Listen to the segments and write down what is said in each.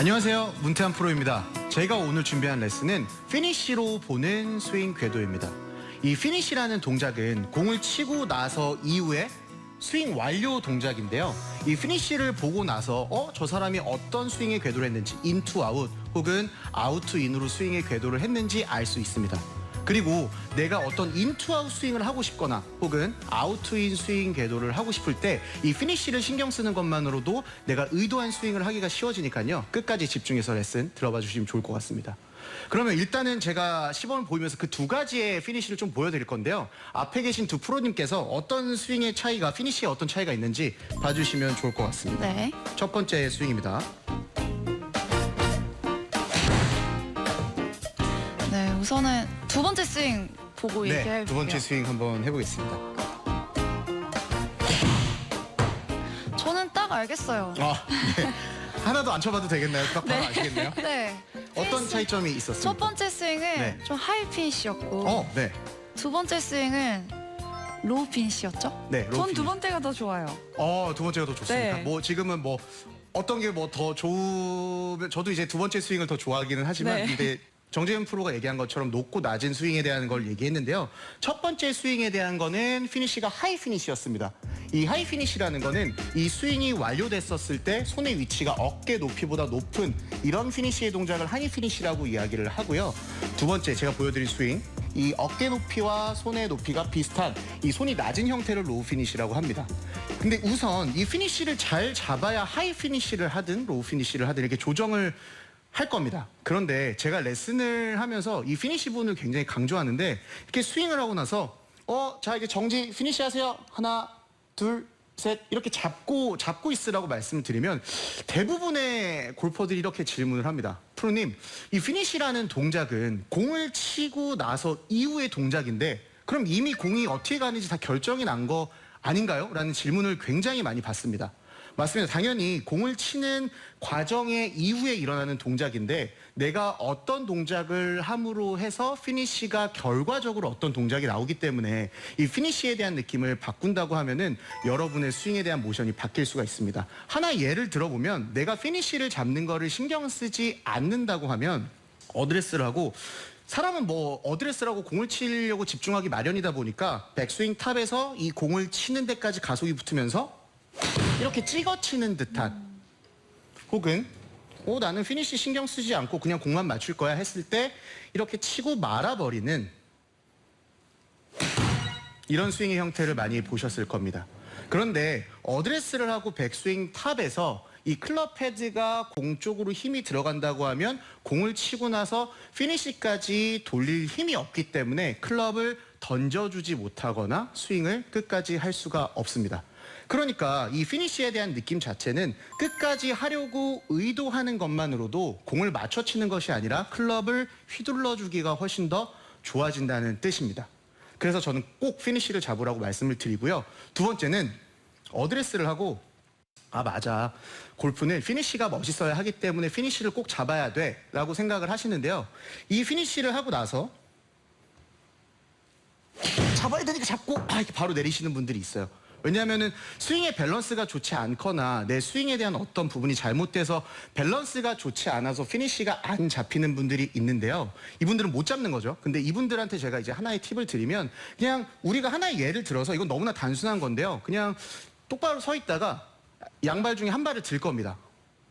안녕하세요. 문태한 프로입니다. 제가 오늘 준비한 레슨은 피니쉬로 보는 스윙 궤도입니다. 이 피니쉬라는 동작은 공을 치고 나서 이후에 스윙 완료 동작인데요. 이 피니쉬를 보고 나서 어, 저 사람이 어떤 스윙의 궤도를 했는지 인투 아웃 혹은 아웃 투 인으로 스윙의 궤도를 했는지 알 수 있습니다. 그리고 내가 어떤 인투아웃 스윙을 하고 싶거나 혹은 아웃투인 스윙 궤도를 하고 싶을 때 이 피니쉬를 신경 쓰는 것만으로도 내가 의도한 스윙을 하기가 쉬워지니까요. 끝까지 집중해서 레슨 들어봐 주시면 좋을 것 같습니다. 그러면 일단은 제가 시범을 보이면서 그 두 가지의 피니쉬를 좀 보여드릴 건데요. 앞에 계신 두 프로님께서 어떤 스윙의 차이가, 피니쉬에 어떤 차이가 있는지 봐주시면 좋을 것 같습니다. 네. 첫 번째 스윙입니다. 우선은 두 번째 스윙 보고 얘기해 네, 볼게요. 두 번째 스윙 한번 해보겠습니다. 저는 딱 알겠어요. 아, 네. 하나도 안 쳐봐도 되겠나요? 딱 바로 아시겠네요? 네. 어떤 차이점이 첫 있었습니까? 번째 스윙은 네. 좀 하이 핀이었고 어, 네. 두 번째 스윙은 로우 핀이었죠? 네, 로우 전두 피니쉬. 번째가 더 좋아요. 어, 두 번째가 더 좋습니까? 네. 뭐 지금은 뭐 어떤 게 뭐 더 좋으면 저도 이제 두 번째 스윙을 더 좋아하기는 하지만 네. 근데 정재현 프로가 얘기한 것처럼 높고 낮은 스윙에 대한 걸 얘기했는데요. 첫 번째 스윙에 대한 거는 피니쉬가 하이 피니쉬였습니다. 이 하이 피니쉬라는 거는 이 스윙이 완료됐었을 때 손의 위치가 어깨 높이보다 높은 이런 피니쉬의 동작을 하이 피니쉬라고 이야기를 하고요. 두 번째 제가 보여드린 스윙 이 어깨 높이와 손의 높이가 비슷한 이 손이 낮은 형태를 로우 피니쉬라고 합니다. 근데 우선 이 피니쉬를 잘 잡아야 하이 피니쉬를 하든 로우 피니쉬를 하든 이렇게 조정을 할 겁니다. 그런데 제가 레슨을 하면서 이 피니쉬 부분을 굉장히 강조하는데 이렇게 스윙을 하고 나서 어, 자 이제 정지 피니쉬 하세요. 하나, 둘, 셋 이렇게 잡고 잡고 있으라고 말씀을 드리면 대부분의 골퍼들이 이렇게 질문을 합니다. 프로님, 이 피니쉬라는 동작은 공을 치고 나서 이후의 동작인데 그럼 이미 공이 어떻게 가는지 다 결정이 난 거 아닌가요? 라는 질문을 굉장히 많이 받습니다. 맞습니다. 당연히 공을 치는 과정의 이후에 일어나는 동작인데 내가 어떤 동작을 함으로 해서 피니쉬가 결과적으로 어떤 동작이 나오기 때문에 이 피니쉬에 대한 느낌을 바꾼다고 하면은 여러분의 스윙에 대한 모션이 바뀔 수가 있습니다. 하나 예를 들어보면 내가 피니쉬를 잡는 거를 신경 쓰지 않는다고 하면 어드레스를 하고 사람은 뭐 어드레스라고 공을 치려고 집중하기 마련이다 보니까 백스윙 탑에서 이 공을 치는 데까지 가속이 붙으면서 이렇게 찍어치는 듯한 혹은 어 나는 피니쉬 신경 쓰지 않고 그냥 공만 맞출 거야 했을 때 이렇게 치고 말아버리는 이런 스윙의 형태를 많이 보셨을 겁니다. 그런데 어드레스를 하고 백스윙 탑에서 이 클럽 헤드가 공 쪽으로 힘이 들어간다고 하면 공을 치고 나서 피니쉬까지 돌릴 힘이 없기 때문에 클럽을 던져주지 못하거나 스윙을 끝까지 할 수가 없습니다. 그러니까 이 피니쉬에 대한 느낌 자체는 끝까지 하려고 의도하는 것만으로도 공을 맞춰 치는 것이 아니라 클럽을 휘둘러 주기가 훨씬 더 좋아진다는 뜻입니다. 그래서 저는 꼭 피니쉬를 잡으라고 말씀을 드리고요. 두 번째는 어드레스를 하고 아 맞아 골프는 피니쉬가 멋있어야 하기 때문에 피니쉬를 꼭 잡아야 돼라고 생각을 하시는데요. 이 피니쉬를 하고 나서 잡아야 되니까 잡고 아 이렇게 바로 내리시는 분들이 있어요. 왜냐하면은 스윙의 밸런스가 좋지 않거나 내 스윙에 대한 어떤 부분이 잘못돼서 밸런스가 좋지 않아서 피니쉬가 안 잡히는 분들이 있는데요. 이분들은 못 잡는 거죠. 근데 이분들한테 제가 이제 하나의 팁을 드리면 그냥 우리가 하나의 예를 들어서 이건 너무나 단순한 건데요. 그냥 똑바로 서 있다가 양발 중에 한 발을 들 겁니다.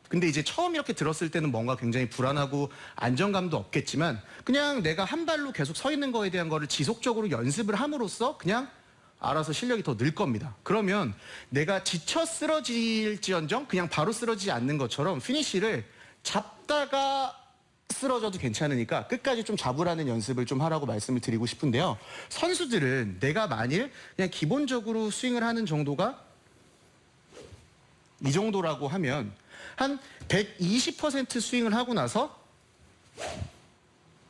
근데 이제 처음 이렇게 들었을 때는 뭔가 굉장히 불안하고 안정감도 없겠지만 그냥 내가 한 발로 계속 서 있는 거에 대한 거를 지속적으로 연습을 함으로써 그냥 알아서 실력이 더 늘 겁니다. 그러면 내가 지쳐 쓰러질지언정 그냥 바로 쓰러지지 않는 것처럼 피니쉬를 잡다가 쓰러져도 괜찮으니까 끝까지 좀 잡으라는 연습을 좀 하라고 말씀을 드리고 싶은데요. 선수들은 내가 만일 그냥 기본적으로 스윙을 하는 정도가 이 정도라고 하면 한 120% 스윙을 하고 나서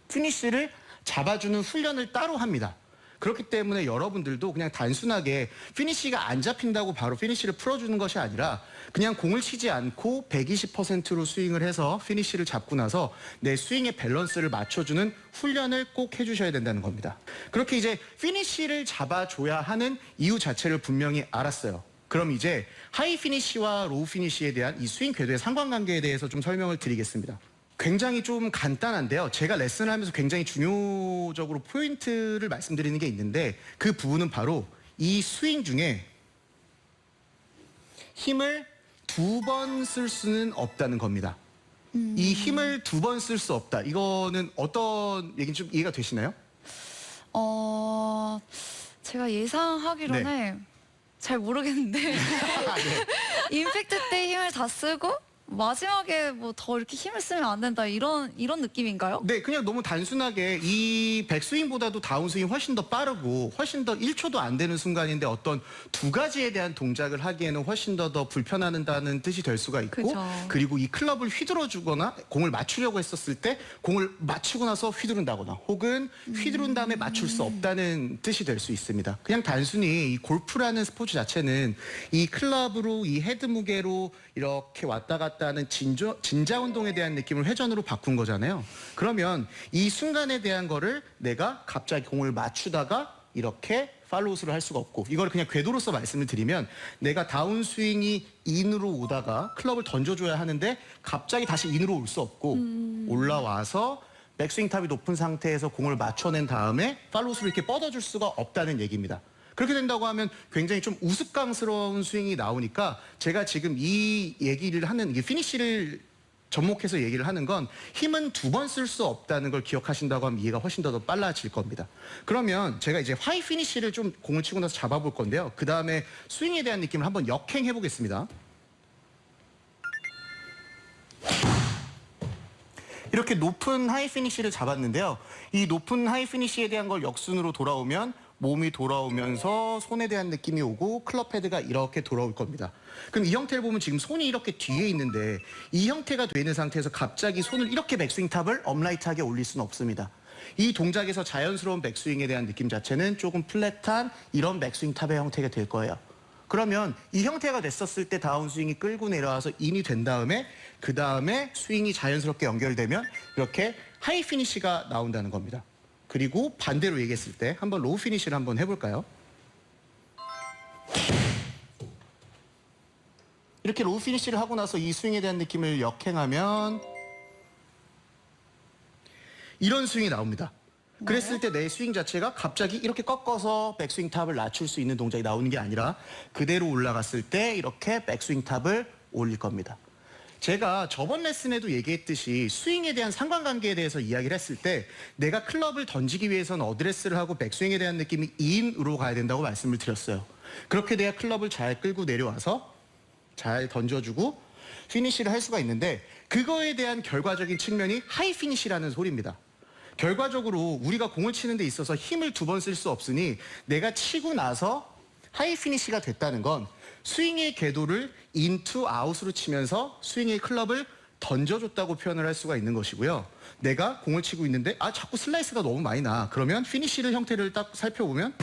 피니쉬를 잡아주는 훈련을 따로 합니다. 그렇기 때문에 여러분들도 그냥 단순하게 피니쉬가 안 잡힌다고 바로 피니쉬를 풀어주는 것이 아니라 그냥 공을 치지 않고 120%로 스윙을 해서 피니쉬를 잡고 나서 내 스윙의 밸런스를 맞춰주는 훈련을 꼭 해주셔야 된다는 겁니다. 그렇게 이제 피니쉬를 잡아줘야 하는 이유 자체를 분명히 알았어요. 그럼 이제 하이 피니시와 로우 피니시에 대한 이 스윙 궤도의 상관관계에 대해서 좀 설명을 드리겠습니다. 굉장히 좀 간단한데요. 제가 레슨을 하면서 굉장히 중요적으로 포인트를 말씀드리는 게 있는데 그 부분은 바로 이 스윙 중에 힘을 두 번 쓸 수는 없다는 겁니다. 이 힘을 두 번 쓸 수 없다. 이거는 어떤 얘기인지 좀 이해가 되시나요? 어, 제가 예상하기로는 잘 모르겠는데 아, 네. 임팩트 때 힘을 다 쓰고 마지막에 뭐 더 이렇게 힘을 쓰면 안 된다 이런 이런 느낌인가요? 네, 그냥 너무 단순하게 이 백스윙보다도 다운스윙이 훨씬 더 빠르고 훨씬 더 1초도 안 되는 순간인데 어떤 두 가지에 대한 동작을 하기에는 훨씬 더 더 불편하다는 뜻이 될 수가 있고 그죠. 그리고 이 클럽을 휘두르 주거나 공을 맞추려고 했었을 때 공을 맞추고 나서 휘두른다거나 혹은 휘두른 다음에 맞출 수 없다는 뜻이 될 수 있습니다. 그냥 단순히 이 골프라는 스포츠 자체는 이 클럽으로 이 헤드 무게로 이렇게 왔다 갔다 하는 진저, 진자 운동에 대한 느낌을 회전으로 바꾼 거잖아요. 그러면 이 순간에 대한 거를 내가 갑자기 공을 맞추다가 이렇게 팔로우스를 할 수가 없고 이걸 그냥 궤도로서 말씀을 드리면 내가 다운 스윙이 인으로 오다가 클럽을 던져줘야 하는데 갑자기 다시 인으로 올 수 없고 올라와서 백스윙 탑이 높은 상태에서 공을 맞춰낸 다음에 팔로우스를 이렇게 뻗어줄 수가 없다는 얘기입니다. 그렇게 된다고 하면 굉장히 좀 우스꽝스러운 스윙이 나오니까 제가 지금 이 얘기를 하는 이게 피니쉬를 접목해서 얘기를 하는 건 힘은 두 번 쓸 수 없다는 걸 기억하신다고 하면 이해가 훨씬 더, 더 빨라질 겁니다. 그러면 제가 이제 하이 피니쉬를 좀 공을 치고 나서 잡아볼 건데요. 그 다음에 스윙에 대한 느낌을 한번 역행해 보겠습니다. 이렇게 높은 하이 피니쉬를 잡았는데요. 이 높은 하이 피니쉬에 대한 걸 역순으로 돌아오면 몸이 돌아오면서 손에 대한 느낌이 오고 클럽 헤드가 이렇게 돌아올 겁니다. 그럼 이 형태를 보면 지금 손이 이렇게 뒤에 있는데 이 형태가 되는 상태에서 갑자기 손을 이렇게 백스윙 탑을 업라이트하게 올릴 수는 없습니다. 이 동작에서 자연스러운 백스윙에 대한 느낌 자체는 조금 플랫한 이런 백스윙 탑의 형태가 될 거예요. 그러면 이 형태가 됐었을 때 다운 스윙이 끌고 내려와서 인이 된 다음에 그 다음에 스윙이 자연스럽게 연결되면 이렇게 하이 피니시가 나온다는 겁니다. 그리고 반대로 얘기했을 때 한번 로우 피니시를 한번 해볼까요? 이렇게 로우 피니시를 하고 나서 이 스윙에 대한 느낌을 역행하면 이런 스윙이 나옵니다. 그랬을 때 내 스윙 자체가 갑자기 이렇게 꺾어서 백스윙 탑을 낮출 수 있는 동작이 나오는 게 아니라 그대로 올라갔을 때 이렇게 백스윙 탑을 올릴 겁니다. 제가 저번 레슨에도 얘기했듯이 스윙에 대한 상관관계에 대해서 이야기를 했을 때 내가 클럽을 던지기 위해서는 어드레스를 하고 백스윙에 대한 느낌이 인으로 가야 된다고 말씀을 드렸어요. 그렇게 돼야 클럽을 잘 끌고 내려와서 잘 던져주고 피니시를 할 수가 있는데 그거에 대한 결과적인 측면이 하이 피니시라는 소리입니다. 결과적으로 우리가 공을 치는 데 있어서 힘을 두 번 쓸 수 없으니 내가 치고 나서 하이 피니시가 됐다는 건 스윙의 궤도를 인투 아웃으로 치면서 스윙의 클럽을 던져줬다고 표현을 할 수가 있는 것이고요. 내가 공을 치고 있는데 아 자꾸 슬라이스가 너무 많이 나. 그러면 피니시를 형태를 딱 살펴보면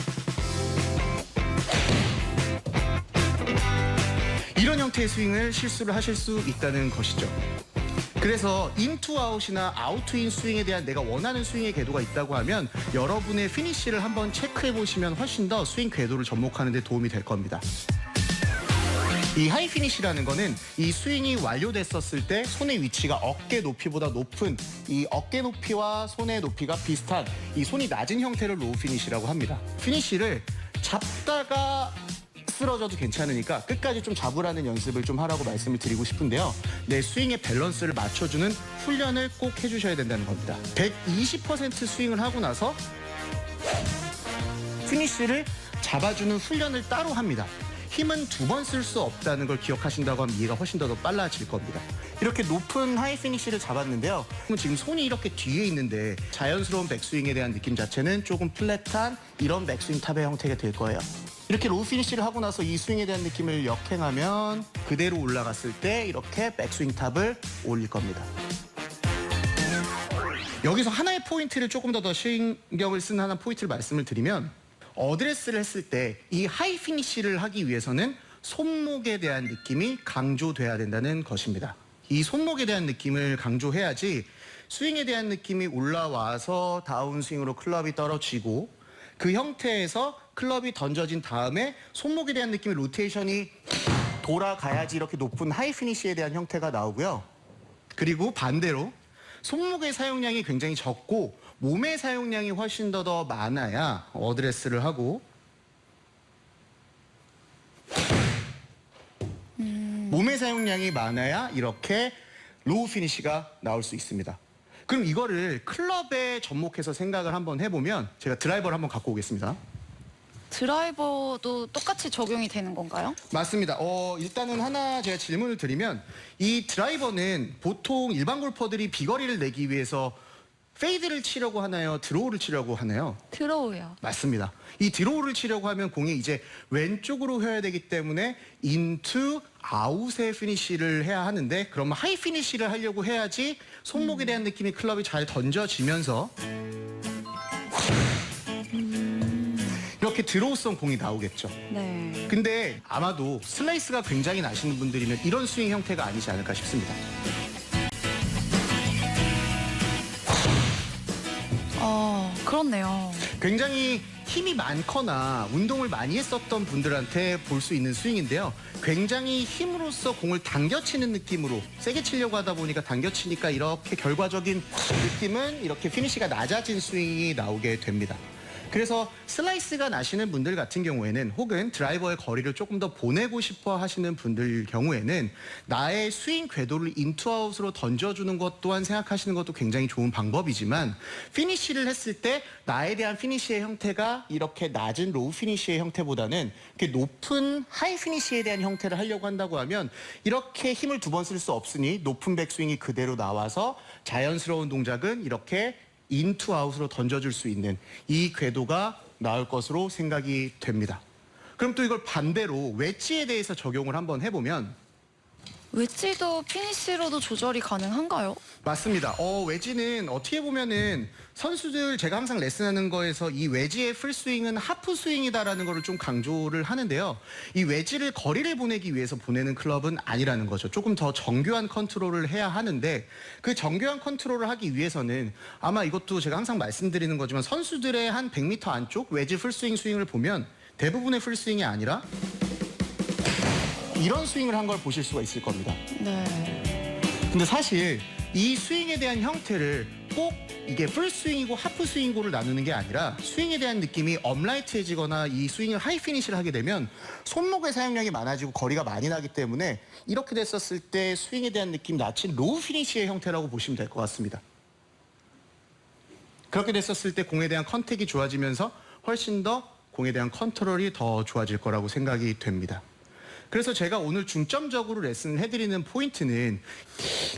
이런 형태의 스윙을 실수를 하실 수 있다는 것이죠. 그래서 인투 아웃이나 아웃 투인 스윙에 대한 내가 원하는 스윙의 궤도가 있다고 하면 여러분의 피니쉬를 한번 체크해 보시면 훨씬 더 스윙 궤도를 접목하는 데 도움이 될 겁니다. 이 하이 피니시라는 거는 이 스윙이 완료됐었을 때 손의 위치가 어깨 높이보다 높은 이 어깨 높이와 손의 높이가 비슷한 이 손이 낮은 형태를 로우 피니시라고 합니다. 피니시를 잡다가 쓰러져도 괜찮으니까 끝까지 좀 잡으라는 연습을 좀 하라고 말씀을 드리고 싶은데요. 내 스윙의 밸런스를 맞춰주는 훈련을 꼭 해주셔야 된다는 겁니다. 120% 스윙을 하고 나서 피니쉬를 잡아주는 훈련을 따로 합니다. 힘은 두 번 쓸 수 없다는 걸 기억하신다고 하면 이해가 훨씬 더, 더 빨라질 겁니다. 이렇게 높은 하이 피니쉬를 잡았는데요. 그럼 지금 손이 이렇게 뒤에 있는데 자연스러운 백스윙에 대한 느낌 자체는 조금 플랫한 이런 백스윙 탑의 형태가 될 거예요. 이렇게 로우 피니쉬를 하고 나서 이 스윙에 대한 느낌을 역행하면 그대로 올라갔을 때 이렇게 백스윙 탑을 올릴 겁니다. 여기서 하나의 포인트를 조금 더 더 신경을 쓰는 하나 포인트를 말씀을 드리면 어드레스를 했을 때 이 하이 피니쉬를 하기 위해서는 손목에 대한 느낌이 강조돼야 된다는 것입니다. 이 손목에 대한 느낌을 강조해야지 스윙에 대한 느낌이 올라와서 다운 스윙으로 클럽이 떨어지고 그 형태에서 클럽이 던져진 다음에 손목에 대한 느낌의 로테이션이 돌아가야지 이렇게 높은 하이 피니시에 대한 형태가 나오고요. 그리고 반대로 손목의 사용량이 굉장히 적고 몸의 사용량이 훨씬 더 더 많아야 어드레스를 하고 몸의 사용량이 많아야 이렇게 로우 피니시가 나올 수 있습니다. 그럼 이거를 클럽에 접목해서 생각을 한번 해보면 제가 드라이버를 한번 갖고 오겠습니다. 드라이버도 똑같이 적용이 되는 건가요? 맞습니다. 어, 일단은 하나 제가 질문을 드리면 이 드라이버는 보통 일반 골퍼들이 비거리를 내기 위해서 페이드를 치려고 하나요? 드로우를 치려고 하나요? 들어오요. 맞습니다. 이 드로우를 치려고 하면 공이 이제 왼쪽으로 휘어야 되기 때문에 인투 아웃의 피니시를 해야 하는데 그러면 하이 피니시를 하려고 해야지 손목에 대한 느낌이 클럽이 잘 던져지면서 이렇게 드로우성 공이 나오겠죠. 네. 근데 아마도 슬라이스가 굉장히 나시는 분들이면 이런 스윙 형태가 아니지 않을까 싶습니다. 그렇네요. 굉장히 힘이 많거나 운동을 많이 했었던 분들한테 볼 수 있는 스윙인데요. 굉장히 힘으로써 공을 당겨치는 느낌으로 세게 치려고 하다 보니까 당겨치니까 이렇게 결과적인 느낌은 이렇게 피니시가 낮아진 스윙이 나오게 됩니다. 그래서 슬라이스가 나시는 분들 같은 경우에는 혹은 드라이버의 거리를 조금 더 보내고 싶어 하시는 분들 경우에는 나의 스윙 궤도를 인투아웃으로 던져주는 것 또한 생각하시는 것도 굉장히 좋은 방법이지만 피니쉬를 했을 때 나에 대한 피니쉬의 형태가 이렇게 낮은 로우 피니쉬의 형태보다는 이렇게 높은 하이 피니쉬에 대한 형태를 하려고 한다고 하면 이렇게 힘을 두 번 쓸 수 없으니 높은 백스윙이 그대로 나와서 자연스러운 동작은 이렇게 인투 아웃으로 던져줄 수 있는 이 궤도가 나을 것으로 생각이 됩니다. 그럼 또 이걸 반대로 웨지에 대해서 적용을 한번 해보면 웨지도 피니시로도 조절이 가능한가요? 맞습니다. 어, 웨지는 어떻게 보면은 선수들 제가 항상 레슨하는 거에서 이 웨지의 풀스윙은 하프 스윙이다라는 거를 좀 강조를 하는데요. 이 웨지를 거리를 보내기 위해서 보내는 클럽은 아니라는 거죠. 조금 더 정교한 컨트롤을 해야 하는데 그 정교한 컨트롤을 하기 위해서는 아마 이것도 제가 항상 말씀드리는 거지만 선수들의 한 100m 안쪽 웨지 풀스윙 스윙을 보면 대부분의 풀스윙이 아니라 이런 스윙을 한 걸 보실 수가 있을 겁니다. 네. 근데 사실 이 스윙에 대한 형태를 꼭 이게 풀 스윙이고 하프 스윙고를 나누는 게 아니라 스윙에 대한 느낌이 업라이트해지거나 이 스윙을 하이 피니시를 하게 되면 손목의 사용량이 많아지고 거리가 많이 나기 때문에 이렇게 됐었을 때 스윙에 대한 느낌 낮춘 로우 피니시의 형태라고 보시면 될 것 같습니다. 그렇게 됐었을 때 공에 대한 컨택이 좋아지면서 훨씬 더 공에 대한 컨트롤이 더 좋아질 거라고 생각이 됩니다. 그래서 제가 오늘 중점적으로 레슨을 해드리는 포인트는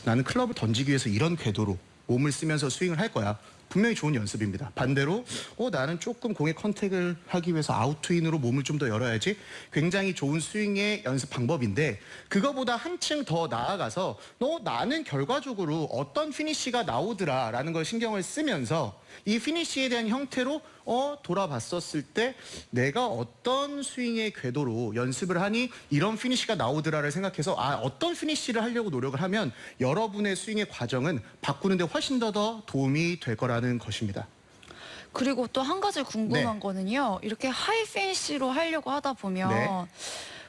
나는 클럽을 던지기 위해서 이런 궤도로 몸을 쓰면서 스윙을 할 거야. 분명히 좋은 연습입니다. 반대로 어 나는 조금 공에 컨택을 하기 위해서 아웃트인으로 몸을 좀 더 열어야지. 굉장히 좋은 스윙의 연습 방법인데 그거보다 한층 더 나아가서 너 나는 결과적으로 어떤 피니시가 나오더라라는 걸 신경을 쓰면서 이 피니시에 대한 형태로 어 돌아봤었을 때 내가 어떤 스윙의 궤도로 연습을 하니 이런 피니시가 나오더라를 생각해서 아 어떤 피니시를 하려고 노력을 하면 여러분의 스윙의 과정은 바꾸는데 훨씬 더 더 도움이 될 거라 는 것입니다. 그리고 또 한 가지 궁금한 네. 거는요. 이렇게 하이 피니시로 하려고 하다 보면 네.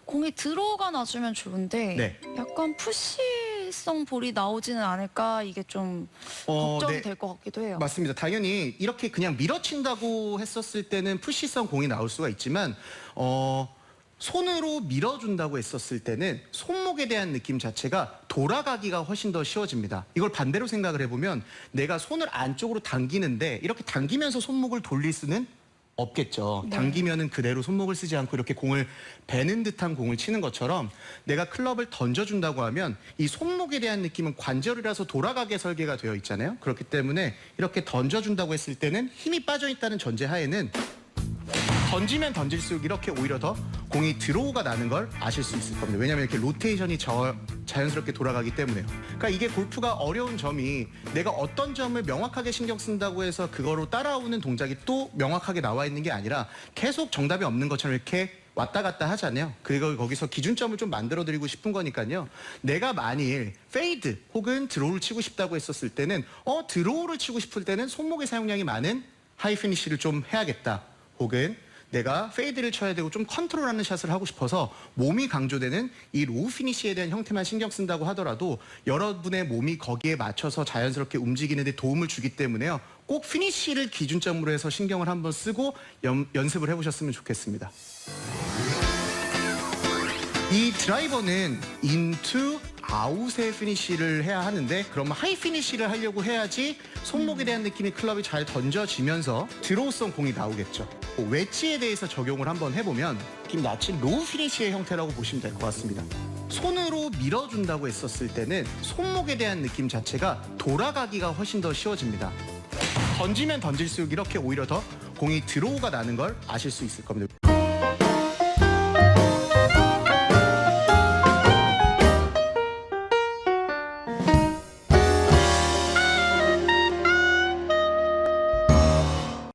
공이 들어가 놔주면 좋은데 네. 약간 푸시성 볼이 나오지는 않을까 이게 좀 어, 걱정이 네. 될것 같기도 해요. 맞습니다. 당연히 이렇게 그냥 밀어친다고 했었을 때는 푸시성 공이 나올 수가 있지만 어 손으로 밀어준다고 했었을 때는 손목에 대한 느낌 자체가 돌아가기가 훨씬 더 쉬워집니다. 이걸 반대로 생각을 해보면 내가 손을 안쪽으로 당기는데 이렇게 당기면서 손목을 돌릴 수는 없겠죠. 네. 당기면은 그대로 손목을 쓰지 않고 이렇게 공을 베는 듯한 공을 치는 것처럼 내가 클럽을 던져준다고 하면 이 손목에 대한 느낌은 관절이라서 돌아가게 설계가 되어 있잖아요. 그렇기 때문에 이렇게 던져준다고 했을 때는 힘이 빠져 있다는 전제 하에는 던지면 던질수록 이렇게 오히려 더 공이 드로우가 나는 걸 아실 수 있을 겁니다. 왜냐하면 이렇게 로테이션이 저, 자연스럽게 돌아가기 때문에요. 그러니까 이게 골프가 어려운 점이 내가 어떤 점을 명확하게 신경 쓴다고 해서 그거로 따라오는 동작이 또 명확하게 나와 있는 게 아니라 계속 정답이 없는 것처럼 이렇게 왔다 갔다 하잖아요. 그리고 거기서 기준점을 좀 만들어 드리고 싶은 거니까요. 내가 만일 페이드 혹은 드로우를 치고 싶다고 했었을 때는 어 드로우를 치고 싶을 때는 손목의 사용량이 많은 하이 피니시를 좀 해야겠다. 혹은 내가 페이드를 쳐야 되고 좀 컨트롤하는 샷을 하고 싶어서 몸이 강조되는 이 로우 피니시에 대한 형태만 신경 쓴다고 하더라도 여러분의 몸이 거기에 맞춰서 자연스럽게 움직이는 데 도움을 주기 때문에요. 꼭 피니시를 기준점으로 해서 신경을 한번 쓰고 연, 연습을 해보셨으면 좋겠습니다. 이 드라이버는 인투 아웃의 피니쉬를 해야 하는데 그러면 하이 피니쉬를 하려고 해야지 손목에 대한 느낌이 클럽이 잘 던져지면서 드로우성 공이 나오겠죠. 뭐 웨지에 대해서 적용을 한번 해보면 느낌 낮은 로우 피니쉬의 형태라고 보시면 될 것 같습니다. 손으로 밀어준다고 했었을 때는 손목에 대한 느낌 자체가 돌아가기가 훨씬 더 쉬워집니다. 던지면 던질수록 이렇게 오히려 더 공이 드로우가 나는 걸 아실 수 있을 겁니다.